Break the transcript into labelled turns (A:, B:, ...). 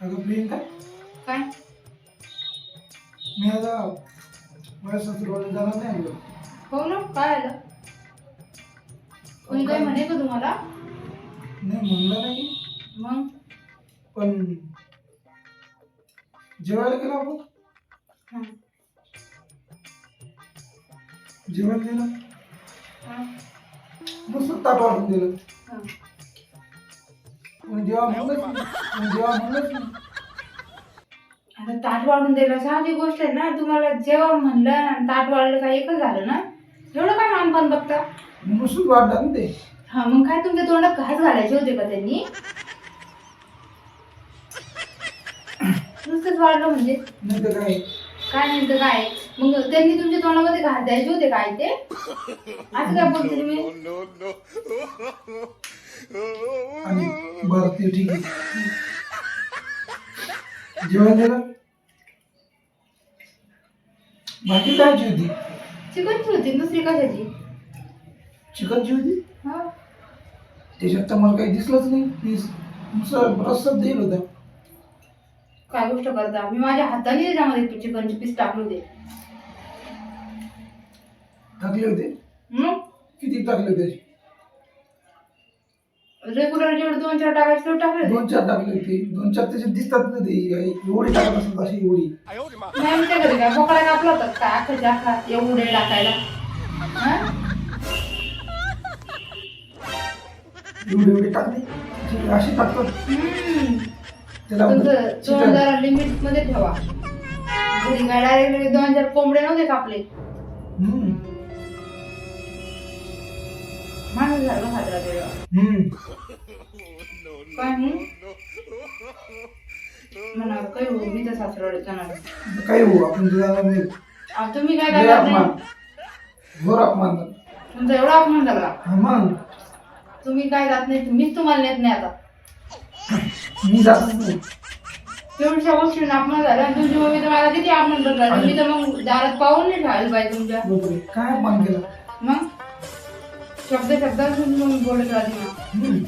A: अगं प्रियंका
B: काय?
A: मी आता माझ्या सासरवाडी जाणार नाही अगं
B: हो ना काय आलं? कोणी काही म्हणे का तुम्हाला?
A: नाही म्हणलं नाही.
B: मग?
A: पण जेवायला गेलो आपण.
B: हं,
A: जेवण दिलं.
B: हं,
A: मस्त ताट वाटून दिलं.
B: हं.
A: जेव्हा जेव्हा म्हणलंच नाही
B: आता ताट वाढून दिलं साधी गोष्ट आहे ना. तुम्हाला जेव्हा म्हणलं आणि ताट वाढलं का एकच झालं ना एवढं काय मानपान बघता?
A: नुसतं वाढलं ना ते.
B: हा मग काय तुमच्या तोंडात घास घालायचे होते का त्यांनी? नुसतंच वाढलं म्हणजे?
A: नाही तर काय?
B: काय नाही तर काय? मग त्यांनी तुमच्या तोंडामध्ये घास द्यायचे होते काय ते? असं काय बोलते तुम्ही?
A: आणि बरं ते ठीक आहे. जेवण दिलं भाजी कायची होती.
B: चिकनची होती दुसरी कशाची?
A: चिकनची होती?
B: हा.
A: त्याच्यात तर मला काही दिसलंच नाही. पीस नुसतं रस्साच देईल होता.
B: काय गोष्ट करता? मी माझ्या हाताने त्याच्यामध्ये चिकनचे पीस टाकले होते
A: टाकले होते? किती टाकले होते?
B: रेग्युलर जेवढे दोन चार टाकायचे तेवढे टाकले होते.
A: दोन चार टाकले होते. दोन चार त्याच्यात दिसतात ना ते. एवढी टाकत असतात अशी एवढी.
B: नाही घरी काय बोकडा कापला होता काय अख्खा एवढे टाकायला. हा?
A: एवढी एवढी टाकली? ती अशी टाकतात.
B: हम्म. तुमचं दोन लिमिटमध्ये ठेवा. घरी काय डायरेक्ट दोन चार कोंबडे नव्हते कापले. माणूस झालं तेव्हा. काय म्हणून म्हणा काय हो मी तर
A: काय हो आपण
B: अहो, तुम्ही काय
A: लय
B: करणार
A: अपमान.
B: नाही?
A: घोर अपमान झाला.
B: तुमचा एवढा अपमान झाला.
A: हा मग
B: तुम्ही काय जात नाही मीच तुम्हाला नेत नाही आता.
A: मी नाही.
B: एवढ्या गोष्टी अपमान झाला. तुमची मम्मी तर मला किती अपमान करणार मी तर मग दारात पाहून नाही ठेवायला पाहिजे तुमच्या.
A: बापरे, काय अपमान केला?
B: मग? शब्द शब्दात बोलत राहते ना.
A: हम्म.